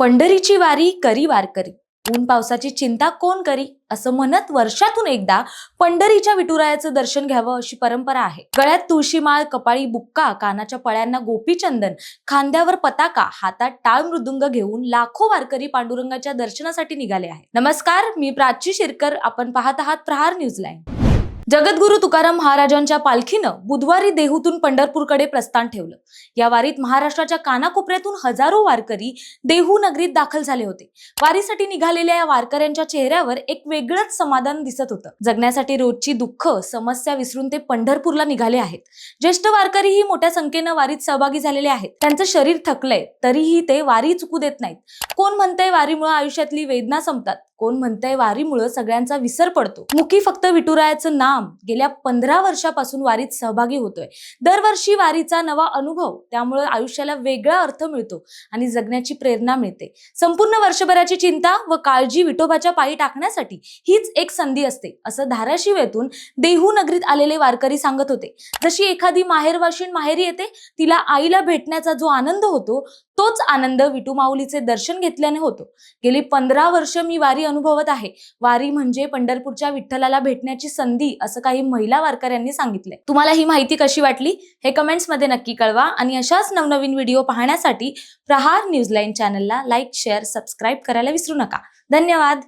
पंढरीची वारी करी वारकरी. ऊन पावसाची चिंता कोण करी? असं म्हणत वर्षातून एकदा पंढरीच्या विठुरायाचं दर्शन घ्यावं अशी परंपरा आहे. गळ्यात तुळशीमाळ कपाळी बुक्का कानाच्या पळ्यांना गोपीचंदन खांद्यावर पताका हातात टाळ मृदुंग घेऊन लाखो वारकरी पांडुरंगाच्या दर्शनासाठी निघाले आहे नमस्कार मी प्राची शिरकर. आपण पाहत आहात प्रहार न्यूजलाईन जगद्गुरु तुकाराम महाराजांच्या पालखीनं बुधवारी देहूतून पंढरपूरकडे प्रस्थान ठेवलं. या वारीत महाराष्ट्राच्या कानाकोपऱ्यातून हजारो वारकरी देहू नगरीत दाखल झाले होते. वारीसाठी निघालेल्या या वारकऱ्यांच्या चेहऱ्यावर एक वेगळंच समाधान दिसत होतं. जगण्यासाठी रोजची दुःख समस्या विसरून ते पंढरपूरला निघाले आहेत. ज्येष्ठ वारकरीही मोठ्या संख्येनं वारीत सहभागी झालेले आहेत. त्यांचं शरीर थकलंय तरीही ते वारी चुकू देत नाहीत. कोण म्हणतंय वारीमुळे आयुष्यातली वेदना संपतात? कोण म्हणतंय वारीमुळं सगळ्यांचा विसर पडतो. मुखी फक्त विठुरायाचं नाम गेल्या पंधरा वर्षापासून वारीत सहभागी होतोय. दरवर्षी वारीचा नवा अनुभव त्यामुळे आयुष्याला वेगळा अर्थ मिळतो आणि जगण्याची प्रेरणा मिळते. संपूर्ण वर्षभराची चिंता व काळजी विठोबाच्या पायी टाकण्यासाठी हीच एक संधी असते असं धाराशिव येथून देहू नगरीत आलेले वारकरी सांगत होते. जशी एखादी माहेरवाशीण माहेरी येते तिला आईला भेटण्याचा जो आनंद होतो तोच आनंद विटू माऊलीचे दर्शन घेतल्याने होतो. गेली पंधरा वर्ष मी वारी अनुभवत आहे. वारी म्हणजे पंढरपूरच्या विठ्ठलाला भेटण्याची संधी असं काही महिला वारकऱ्यांनी सांगितलंय. तुम्हाला ही माहिती कशी वाटली? हे कमेंट्समध्ये नक्की कळवा आणि अशाच नवनवीन व्हिडिओ पाहण्यासाठी प्रहार न्यूजलाईन चॅनलला लाईक शेअर सबस्क्राईब करायला विसरू नका. धन्यवाद!